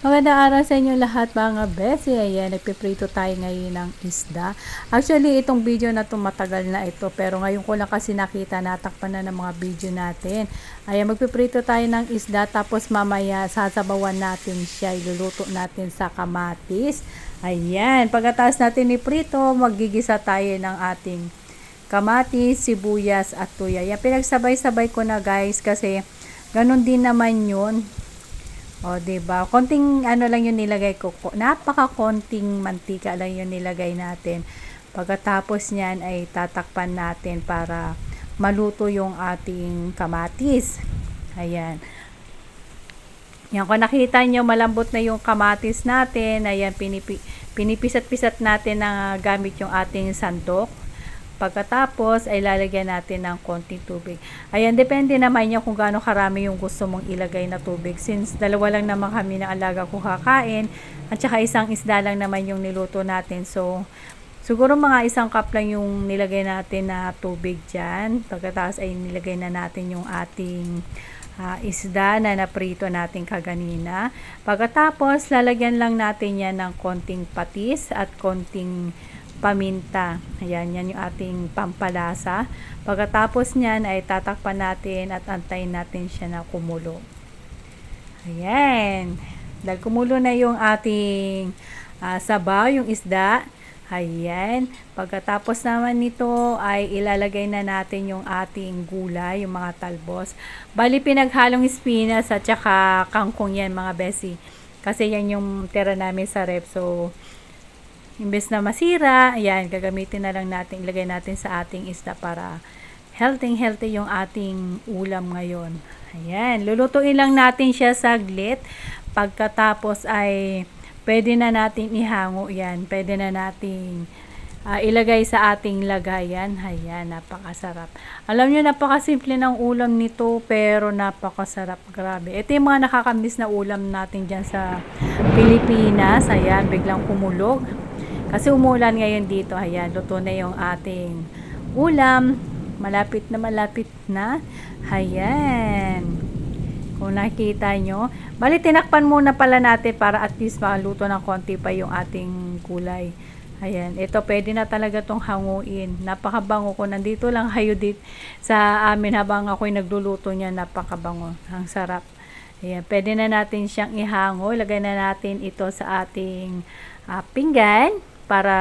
Magandang araw sa inyo lahat mga besi. Ayan, nagpiprito tayo ngayon ng isda. Actually, itong video na to matagal na ito. Pero ngayon ko lang kasi nakita, natakpan na ng mga video natin. Ayan, magpiprito tayo ng isda. Tapos mamaya sasabawan natin siya. Iluluto natin sa kamatis. Ayan, pagkatapos natin iprito, magigisa tayo ng ating kamatis, sibuyas at tuya. Yan, pinagsabay-sabay ko na guys kasi ganun din naman yun. O, ba diba? Konting ano lang yung nilagay ko. Ko- Napaka-konting mantika lang yung nilagay natin. Pagkatapos niyan ay tatakpan natin para maluto yung ating kamatis. Ayan. Yan, kung nakita nyo, malambot na yung kamatis natin. Ayan, pinipi, pinipisat-pisat natin na gamit yung ating sandok. Pagkatapos ay lalagyan natin ng konting tubig. Ayan, depende naman niya kung gaano karami yung gusto mong ilagay na tubig. Since dalawa lang naman kami ng alaga ko kakain at saka isang isda lang naman yung niluto natin. So, siguro mga isang cup lang yung nilagay natin na tubig dyan. Pagkatapos ay nilagay na natin yung ating ah, isda na naprito natin kaganina. Pagkatapos, lalagyan lang natin yan ng konting patis at konting paminta. Ayan, yan yung ating pampalasa. Pagkatapos niyan ay tatakpan natin at antayin natin siya na kumulo. Ayan. Dahil kumulo na yung ating ah, sabaw, yung isda. Ayan. Pagkatapos naman nito ay ilalagay na natin yung ating gulay, yung mga talbos. Bali pinaghalong spinas at saka kangkong yan mga besi. Kasi yan yung tira namin sa rep. So, imbes na masira, ayan, gagamitin na lang natin, ilagay natin sa ating isda para healthy healthy yung ating ulam ngayon. Ayan, lulutuin lang natin siya saglit. Pagkatapos ay pwede na natin ihango yan. Pwede na natin ah, ilagay sa ating lagayan. Ayan, napakasarap. Alam nyo, napakasimple ng ulam nito, pero napakasarap. Grabe. Ito yung mga nakakamiss na ulam natin dyan sa Pilipinas. Ayan, biglang kumulog. Kasi umulan ngayon dito. Ayan, luto na yung ating ulam. Malapit na malapit na. Ayan. Kung nakikita nyo. Bali, tinakpan muna pala natin para at least maluto ng konti pa yung ating gulay. Ayan, ito pwede na talaga tong hanguin. Napakabango ko. Nandito lang kayo dit sa amin habang ako'y nagluluto niya. Napakabango. Ang sarap. Ayan, pwede na natin siyang ihango. Ilagay na natin ito sa ating ah, pinggan para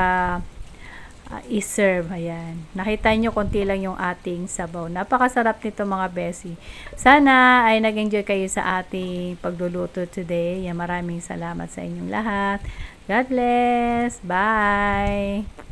ah, i-serve. Ayan. Nakita nyo, konti lang yung ating sabaw. Napakasarap nito mga besi. Sana ay nag-enjoy kayo sa ating pagluluto today. Yan, maraming salamat sa inyong lahat. God bless. Bye.